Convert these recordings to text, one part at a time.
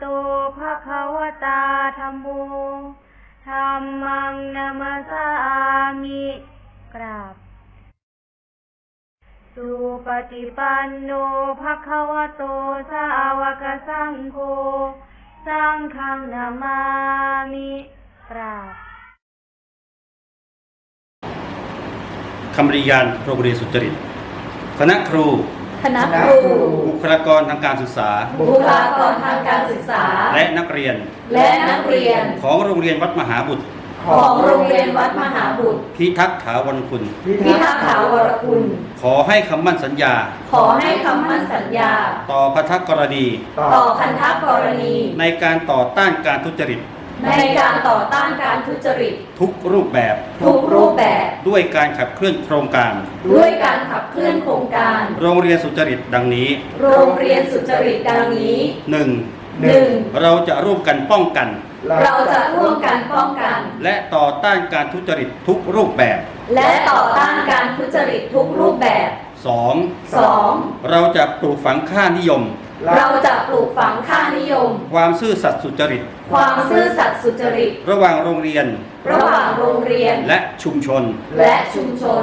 โตภะคะวตาธัมโมธัมมังนามาสามิกราบ สุปฏิปันโนภะคะวโตสาวกสังโฆสังฆังนามามิกราบคำริยานโรงเรียนสุจริต คณะครู ณะครู บุคลากรทางการศึกษา บุคลากรทางการศึกษา และนักเรียน และนักเรียน ของโรงเรียนวัดมหาบุตร ของโรงเรียนวัดมหาบุตร พิทักษ์ถาวรคุณ พิทักษ์ถาวรคุณ ขอให้คำมั่นสัญญา ขอให้คำมั่นสัญญา ต่อพัทธกรณี ต่อพันธกรณี ในการต่อต้านการทุจริต ในการต่อต้านการทุจริต ทุกรูปแบบทุกรูปแบบ ด้วยการขับเคลื่อนโครงการ ด้วยการขับเคลื่อนโครงการ โรงเรียนสุจริตดังนี้ โรงเรียนสุจริตดังนี้ 1. 1. เราจะร่วมกันป้องกัน เราจะร่วมกันป้องกัน และต่อต้านการทุจริตทุกรูปแบบ และต่อต้านการทุจริตทุกรูปแบบ 2. 2. เราจะปลูกฝังค่านิยม เราจะปลูกฝังค่านิยม ความซื่อสัตย์สุจริต ความซื่อสัตย์สุจริต ระหว่างโรงเรียน ระหว่างโรงเรียน และชุมชน และชุมชน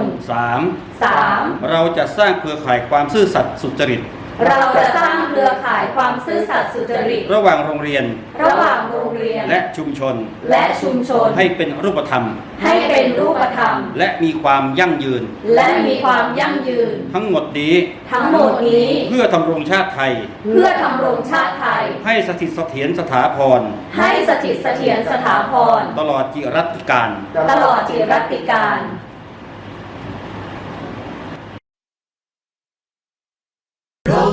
3. 3. เราจะสร้างเครือข่ายความซื่อสัตย์สุจริต เราจะสร้างเครือข่ายความซื่อสัตย์สุจริต ระหว่างโรงเรียน ระหว่างโรงเรียน และชุมชน และชุมชน ให้เป็นรูปธรรม ให้เป็นรูปธรรม และมีความยั่งยืน และมีความยั่งยืน ทั้งหมดนี้ ทั้งหมดนี้ เพื่อทำรงชาติไทย เพื่อทำรงชาติไทย ให้สถิตเสถียรสถาพร ให้สถิตเสถียรสถาพร ตลอดจิรัติการ ตลอดจิรัติการ โรง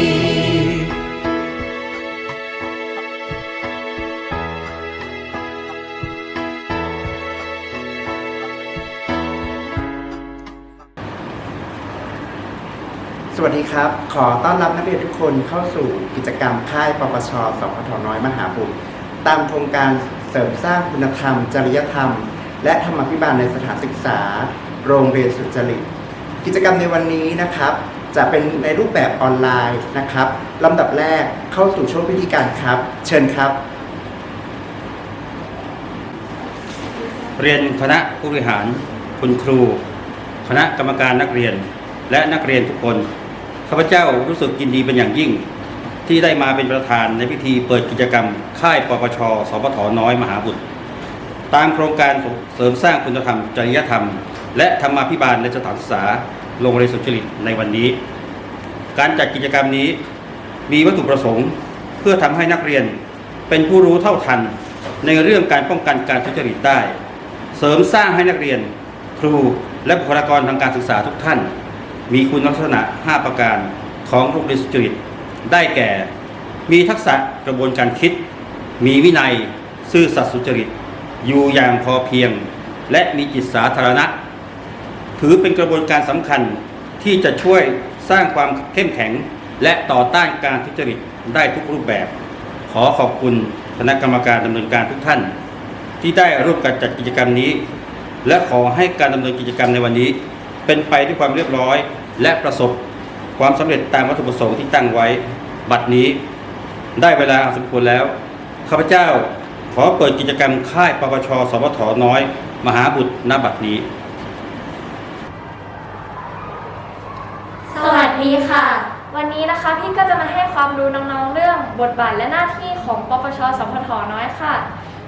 วัสดีครับ ขอต้อนรับนักเรียนทุกคนเข้าสู่กิจกรรมค่ายปปชสพทน้อยมหาบุตรตามโครงการเสริมสร้างคุณธรรม จริยธรรม และธรรมพิบาลในสถานศึกษา โรงเรียนสุจริต กิจกรรมในวันนี้นะครับ จะเป็นในรูปแบบออนไลน์นะครับลำดับแรกเข้าสู่ช่วงพิธีการครับ เชิญครับ เรียนคณะผู้บริหารคุณครู คณะกรรมการนักเรียนและนักเรียนทุกคน ข้าพเจ้ารู้สึกยินดีเป็นอย่างยิ่ง ที่ได้มาเป็นประธานในพิธีเปิดกิจกรรม ค่ายปปชสพทน้อยมหาบุตร ตามโครงการเสริมสร้างคุณธรรม จริยธรรม และธรรมาภิบาลในสถานศึกษาโรงเรียนสุจริตในวันนี้ การจัดกิจกรรมนี้มีวัตถุประสงค์เพื่อทำให้นักเรียนเป็นผู้รู้เท่าทันในเรื่องการป้องกันการทุจริตได้ เสริมสร้างให้นักเรียน ครูและบุคลากรทางการศึกษาทุกท่าน มีคุณลักษณะ 5 ประการของโรงเรียนสุจริตได้แก่ มีทักษะกระบวนการคิด มีวินัย ซื่อสัตย์สุจริต อยู่อย่างพอเพียง และมีจิตสาธารณะ ถือเป็นกระบวนการสำคัญที่จะช่วยสร้างความเข้มแข็ง และต่อต้านการทุจริตได้ทุกรูปแบบ ขอขอบคุณคณะกรรมการดำเนินการทุกท่าน ที่ได้ร่วมกันจัดกิจกรรมนี้ และขอให้การดำเนินกิจกรรมในวันนี้ เป็นไปด้วยความเรียบร้อย และประสบความสำเร็จตามวัตถุประสงค์ที่ตั้งไว้ บัดนี้ได้เวลาอันสมควรแล้ว ข้าพเจ้าขอเปิดกิจกรรมค่ายปปชสวทน้อย มหาบุตรณบัดนี้ สวัสดีค่ะ วันนี้นะคะพี่ก็จะมาให้ความรู้น้องๆเรื่องบทบาทและหน้าที่ของปปชสพทน้อยค่ะ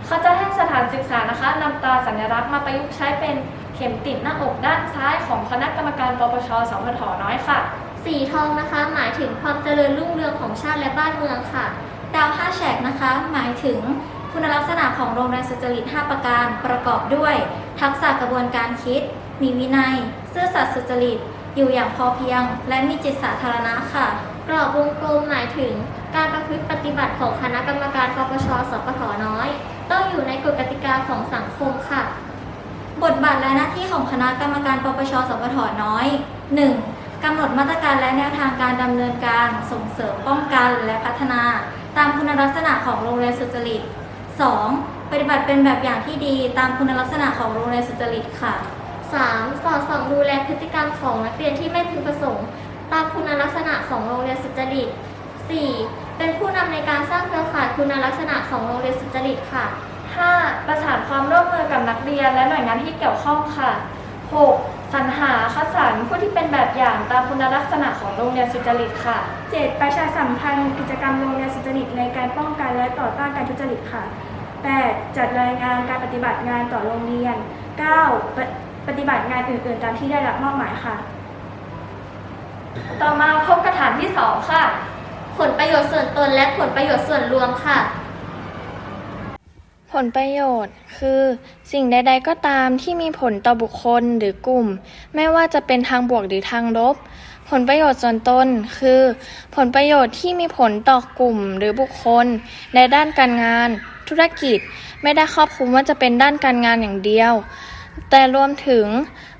เขาจะให้สถานศึกษานะคะนำตราสัญลักษณ์มาประยุกต์ใช้เป็น เข็มติดหน้าอกด้านซ้ายของคณะกรรมการปปชสพทน้อยค่ะ สีทองนะคะ หมายถึงความเจริญรุ่งเรืองของชาติและบ้านเมืองค่ะ ดาวห้าแฉกนะคะ หมายถึงคุณลักษณะของโรงเรียนสุจริต 5 ประการประกอบด้วย ทักษะกระบวนการคิด มีวินัย ซื่อสัตย์สุจริต อยู่อย่างพอเพียง และมีจิตสาธารณะค่ะ กรอบวงกลมหมายถึง การประพฤติปฏิบัติของคณะกรรมการปปชสปทน้อย ต้องอยู่ในกฎกติกาของสัง บทบาทและหน้าที่ของคณะกรรมการปปชสปทน้อย 1. กำหนดมาตรการและแนวทางการดำเนินการส่งเสริมป้องกันและพัฒนา ตามคุณลักษณะของโรงเรียนสุจริต 2. ปฏิบัติเป็นแบบอย่างที่ดีตามคุณลักษณะของโรงเรียนสุจริตค่ะ 3. สอดส่องดูแลพฤติกรรมของนักเรียนที่ไม่พึงประสงค์ ตามคุณลักษณะของโรงเรียนสุจริต 4. เป็นผู้นำในการสร้างเครือข่ายคุณลักษณะของโรงเรียนสุจริตค่ะ 5. ประสานความร่วมมือกับนักเรียนและหน่วยงานที่เกี่ยวข้องค่ะ 6. สรรหาคัดสรรผู้ที่เป็นแบบอย่างตามคุณลักษณะของโรงเรียนสุจริตค่ะ 7. ประชาสัมพันธ์กิจกรรมโรงเรียนสุจริตในการป้องกันและต่อต้านการทุจริตค่ะ 8. จัดรายงานการปฏิบัติงานต่อโรงเรียน 9. ปฏิปฏิบัติงานอื่นๆ ตามที่ได้รับมอบหมายค่ะ ต่อมาพบกระฐานที่ 2 ค่ะ ผลประโยชน์ส่วนตนและผลประโยชน์ส่วนรวมค่ะ ผลประโยชน์ คือ สิ่งใด ๆ ก็ตามที่มีผลต่อบุคคลหรือกลุ่ม ไม่ว่าจะเป็นทางบวกหรือทางลบ ผลประโยชน์ส่วนตน คือ ผลประโยชน์ที่มีผลต่อกลุ่มหรือบุคคล ในด้านการงาน ธุรกิจ ไม่ได้ครอบคลุมว่าจะเป็นด้านการงานอย่างเดียว แต่รวมถึง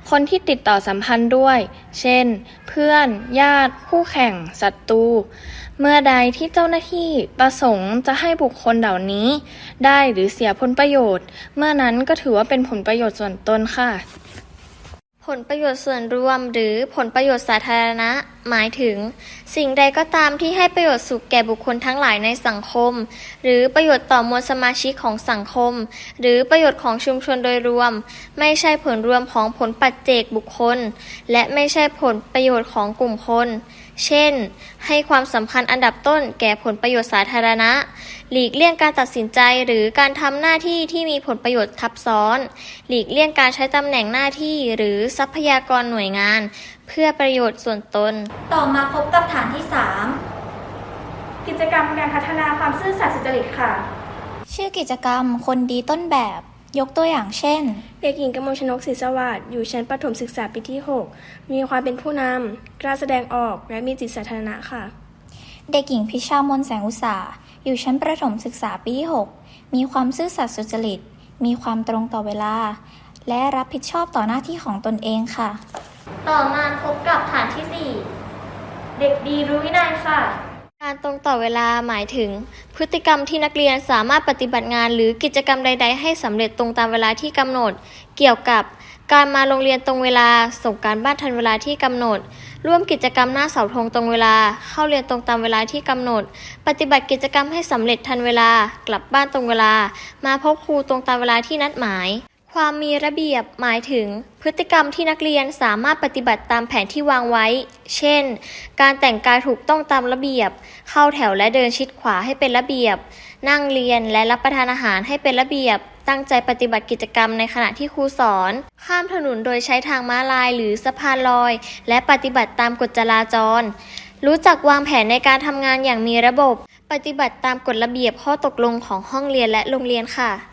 คนที่ติดต่อสัมพันธ์ด้วย เช่น เพื่อน ญาติ คู่แข่ง ศัตรู เมื่อใดที่เจ้าหน้าที่ประสงค์จะให้บุคคลเหล่านี้ ได้หรือเสียผลประโยชน์ เมื่อนั้นก็ถือว่าเป็นผลประโยชน์ส่วนตนค่ะ ผลประโยชน์ส่วนรวมหรือผลประโยชน์สาธารณะ หมายถึง สิ่งใดก็ตามที่ให้ประโยชน์สุขแก่บุคคลทั้งหลายในสังคม หรือประโยชน์ต่อมวลสมาชิกของสังคม หรือประโยชน์ของชุมชนโดยรวม ไม่ใช่ผลรวมของผลปัจเจกบุคคล และไม่ใช่ผลประโยชน์ของกลุ่มคน เช่น ให้ความสำคัญอันดับต้นแก่ผลประโยชน์สาธารณะ หลีกเลี่ยงการตัดสินใจหรือการทำหน้าที่ที่มีผลประโยชน์ทับซ้อน หลีกเลี่ยงการใช้ตำแหน่งหน้าที่หรือทรัพยากรหน่วยงาน เพื่อประโยชน์ส่วนตน ต่อมาพบกับฐานที่ 3 กิจกรรมการพัฒนาความซื่อสัตย์สุจริตค่ะ ชื่อกิจกรรมคนดีต้นแบบ ยกตัวอย่างเช่น เด็กหญิงกมลชนกศรีสวัสดิ์อยู่ชั้นประถมศึกษาปีที่ 6 มีความเป็นผู้นำกล้าแสดงออกและมีจิตสาธารณะค่ะ เด็กหญิงพิชามนแสงอุตสาหอยู่ชั้นประถมศึกษาปีที่ 6 มีความซื่อสัตย์สุจริต มีความตรงต่อเวลา และรับผิดชอบต่อหน้าที่ของตนเองค่ะ ต่อมาพบกับฐานที่ 4 เด็กดีรู้วินัยค่ะ การตรงต่อเวลาหมายถึง พฤติกรรมที่นักเรียนสามารถปฏิบัติงานหรือกิจกรรมใด ๆ ให้สำเร็จตรงตามเวลาที่กำหนด เกี่ยวกับการมาโรงเรียนตรงเวลา ส่งการบ้านทันเวลาที่กำหนด ร่วมกิจกรรมหน้าเสาธงตรงเวลา เข้าเรียนตรงตามเวลาที่กำหนด ปฏิบัติกิจกรรมให้สำเร็จทันเวลา กลับบ้านตรงเวลา มาพบครูตรงตามเวลาที่นัดหมาย ความมีระเบียบหมายถึง พฤติกรรมที่นักเรียนสามารถปฏิบัติตามแผนที่วางไว้ เช่น การแต่งกายถูกต้องตามระเบียบ เข้าแถวและเดินชิดขวาให้เป็นระเบียบ นั่งเรียนและรับประทานอาหารให้เป็นระเบียบ ตั้งใจปฏิบัติกิจกรรมในขณะที่ครูสอน ข้ามถนนโดยใช้ทางม้าลายหรือสะพานลอย และปฏิบัติตามกฎจราจร รู้จักวางแผนในการทำงานอย่างมีระบบ ปฏิบัติตามกฎระเบียบข้อตกลงของห้องเรียนและโรงเรียนค่ะ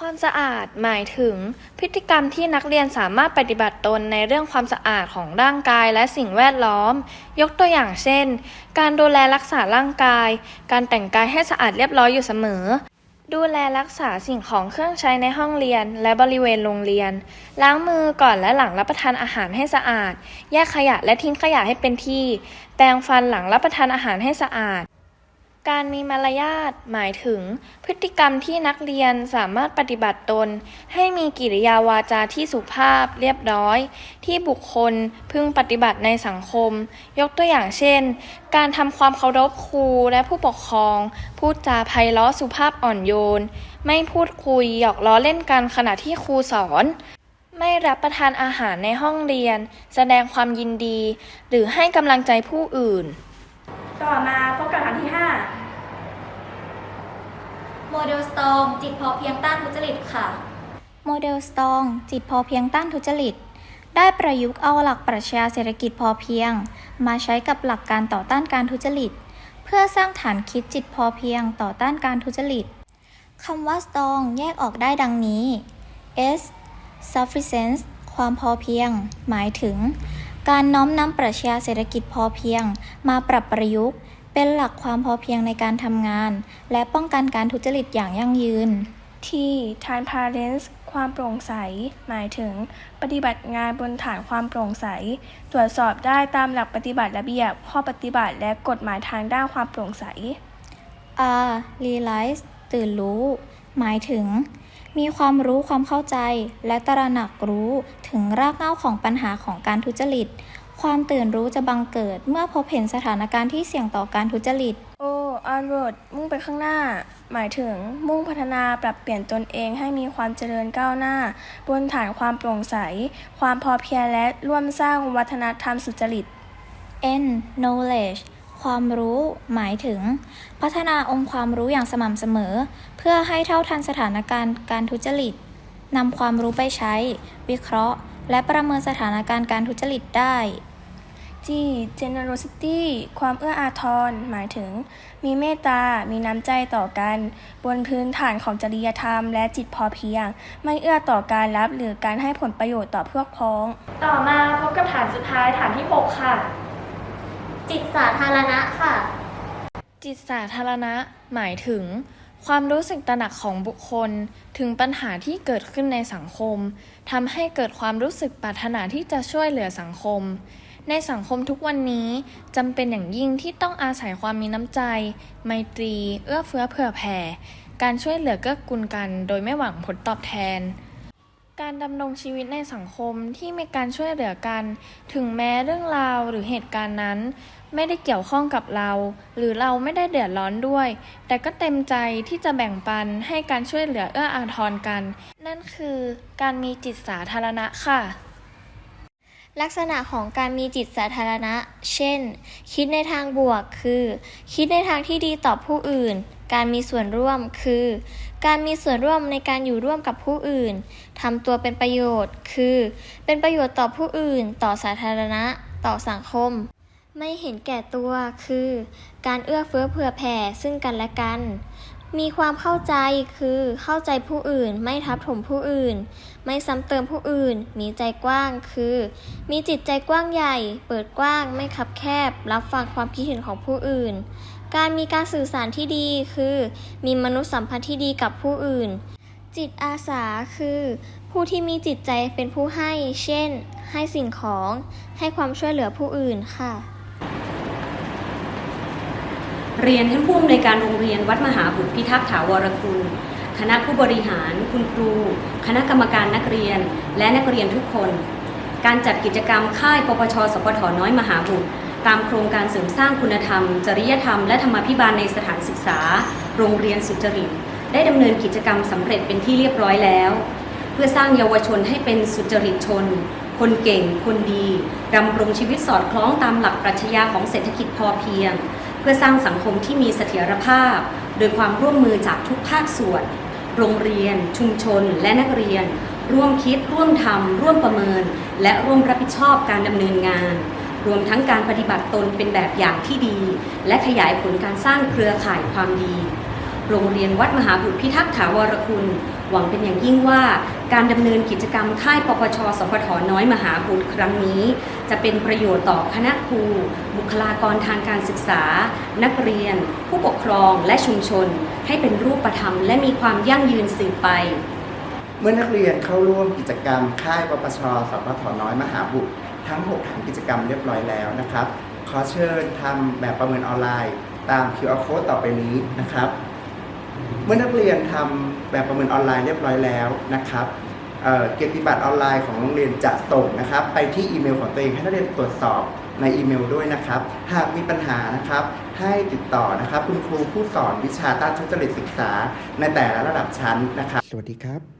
ความสะอาดหมายถึง พฤติกรรมที่นักเรียนสามารถปฏิบัติตนในเรื่องความสะอาดของร่างกายและสิ่งแวดล้อม ยกตัวอย่างเช่น การดูแลรักษาร่างกาย การแต่งกายให้สะอาดเรียบร้อยอยู่เสมอ ดูแลรักษาสิ่งของเครื่องใช้ในห้องเรียนและบริเวณโรงเรียน ล้างมือก่อนและหลังรับประทานอาหารให้สะอาด แยกขยะและทิ้งขยะให้เป็นที่ แปรงฟันหลังรับประทานอาหารให้สะอาด การมีมารยาทหมายถึง พฤติกรรมที่นักเรียนสามารถปฏิบัติตน ให้มีกิริยาวาจาที่สุภาพเรียบร้อย ที่บุคคลพึงปฏิบัติในสังคม ยกตัวอย่างเช่น การทำความเคารพครูและผู้ปกครอง พูดจาไพเราะสุภาพอ่อนโยน ไม่พูดคุยหยอกล้อเล่นกันขณะที่ครูสอนไม่รับประทานอาหารในห้องเรียน แสดงความยินดี หรือให้กำลังใจผู้อื่น ต่อมา พบกับฐานที่ 5 โมเดลสตองจิตพอเพียงต้านทุจริตค่ะ โมเดลสตองจิตพอเพียงต้านทุจริต ได้ประยุกต์เอาหลักปรัชญาเศรษฐกิจพอเพียง มาใช้กับหลักการต่อต้านการทุจริต เพื่อสร้างฐานคิดจิตพอเพียงต่อต้านการทุจริตคำว่า strong แยกออกได้ดังนี้ S sufficiency ความพอเพียง หมายถึง การน้อมนำปรัชญาเศรษฐกิจพอเพียง มาปรับประยุกต์ เป็นหลักความพอเพียงในการทำงาน และป้องกันการทุจริตอย่างยั่งยืนที่ transparency ความโปร่งใส หมายถึง ปฏิบัติงานบนฐานความโปร่งใส ตรวจสอบได้ตามหลักปฏิบัติระเบียบ ข้อปฏิบัติและกฎหมายทางด้านความโปร่งใส R realize ตื่นรู้ หมายถึง มีความรู้ความเข้าใจ และตระหนักรู้ถึงรากเหง้าของปัญหาของการทุจริต ความตื่นรู้จะบังเกิด เมื่อพบเห็นสถานการณ์ที่เสี่ยงต่อการทุจริต O onward มุ่งไปข้างหน้า หมายถึงมุ่งพัฒนาปรับเปลี่ยนตนเองให้มีความเจริญก้าวหน้า บนฐานความโปร่งใส ความพอเพียงและร่วมสร้างวัฒนธรรมสุจริต N knowledge ความรู้ หมายถึง พัฒนาองค์ความรู้อย่างสม่ำเสมอ เพื่อให้เท่าทันสถานการณ์การทุจริตนำความรู้ไปใช้ วิเคราะห์ และประเมินสถานการณ์การทุจริตได้ G generosity ความเอื้ออาทร หมายถึง มีเมตตา มีน้ำใจต่อกัน บนพื้นฐานของจริยธรรม และจิตพอเพียง ไม่เอื้อต่อการรับหรือการให้ผลประโยชน์ต่อพวกพ้อง ต่อมาพบกับฐานสุดท้ายฐานที่ 6 ค่ะ จิตสาธารณะค่ะ จิตสาธารณะ หมายถึง ความรู้สึกตระหนักของบุคคลถึงปัญหาที่เกิดขึ้นในสังคมทำให้เกิดความรู้สึกปรารถนาที่จะช่วยเหลือสังคม ในสังคมทุกวันนี้จำเป็นอย่างยิ่งที่ต้องอาศัยความมีน้ำใจ ไมตรี เอื้อเฟื้อเผื่อแผ่ การช่วยเหลือเกื้อกูลกัน โดยไม่หวังผลตอบแทน การดำรงชีวิตในสังคมที่มีการช่วยเหลือกัน ถึงแม้เรื่องราวหรือเหตุการณ์นั้น ไม่ได้เกี่ยวข้องกับเรา หรือเราไม่ได้เดือดร้อนด้วย แต่ก็เต็มใจที่จะแบ่งปันให้การช่วยเหลือเอื้ออาทรกัน นั่นคือการมีจิตสาธารณะค่ะ ลักษณะของการมีจิตสาธารณะ เช่น คิดในทางบวกคือ คิดในทางที่ดีต่อผู้อื่น การมีส่วนร่วมคือ การมีส่วนร่วมในการอยู่ร่วมกับผู้อื่นทำตัวเป็นประโยชน์ คือ เป็นประโยชน์ต่อผู้อื่น ต่อสาธารณะ ต่อสังคม ไม่เห็นแก่ตัว คือ การเอื้อเฟื้อเผื่อแผ่ซึ่งกันและกัน มีความเข้าใจ คือ เข้าใจผู้อื่น ไม่ทับถมผู้อื่น ไม่ซ้ำเติมผู้อื่น มีใจกว้าง คือ มีจิตใจกว้างใหญ่ เปิดกว้าง ไม่คับแคบ รับฟังความคิดเห็นของผู้อื่น การมีการสื่อสารที่ดีคือ มีมนุษยสัมพันธ์ที่ดีกับผู้อื่น จิตอาสาคือ ผู้ที่มีจิตใจเป็นผู้ให้ เช่น ให้สิ่งของ ให้ความช่วยเหลือผู้อื่นค่ะ เรียนท่านผู้อำนวยการโรงเรียนวัดมหาบุตรพิทักษ์ถาวรคุณ คณะผู้บริหาร คุณครู คณะกรรมการนักเรียน และนักเรียนทุกคน การจัดกิจกรรมค่ายปปชสปทน้อยมหาบุตร ตามโครงการเสริมสร้างคุณธรรม จริยธรรม และธรรมาภิบาลในสถานศึกษา โรงเรียนสุจริต ได้ดำเนินกิจกรรมสำเร็จเป็นที่เรียบร้อยแล้ว เพื่อสร้างเยาวชนให้เป็นสุจริตชน คนเก่ง คนดีดำรงชีวิตสอดคล้องตามหลักปรัชญาของเศรษฐกิจพอเพียง เพื่อสร้างสังคมที่มีเสถียรภาพ โดยความร่วมมือจากทุกภาคส่วน โรงเรียน ชุมชน และนักเรียน ร่วมคิด ร่วมทำร่วมประเมิน และร่วมรับผิดชอบการดำเนินงาน รวมทั้งการปฏิบัติตนเป็นแบบอย่างที่ดี และขยายผลการสร้างเครือข่ายความดี โรงเรียนวัดมหาบุตรพิทักษ์ถาวรคุณ หวังเป็นอย่างยิ่งว่า การดำเนินกิจกรรมค่ายปปชสพทน้อยมหาบุตรครั้งนี้ จะเป็นประโยชน์ต่อคณะครู บุคลากรทางการศึกษา นักเรียน ผู้ปกครองและชุมชน ให้เป็นรูปธรรม และมีความยั่งยืนสืบไปเมื่อนักเรียนเข้าร่วมกิจกรรมค่ายปปชสพทน้อยมหาบุตร ทั้ง 6 ฐานกิจกรรมเรียบร้อยแล้วนะครับขอเชิญทำแบบประเมินออนไลน์ ตาม QR code ต่อไปนี้นะครับ เมื่อนักเรียนทำแบบประเมินออนไลน์เรียบร้อยแล้วนะครับเเกียรติบัตรออนไลน์ของโรงเรียนจะส่งนะครับ ไปที่อีเมลของตัวเองให้นักเรียนตรวจสอบในอีเมลด้วยนะครับ หากมีปัญหานะครับ ให้ติดต่อนะครับ คุณครูผู้สอนวิชาต้านทุจริตศึกษา ในแต่ละระดับชั้นนะครับ สวัสดีครับ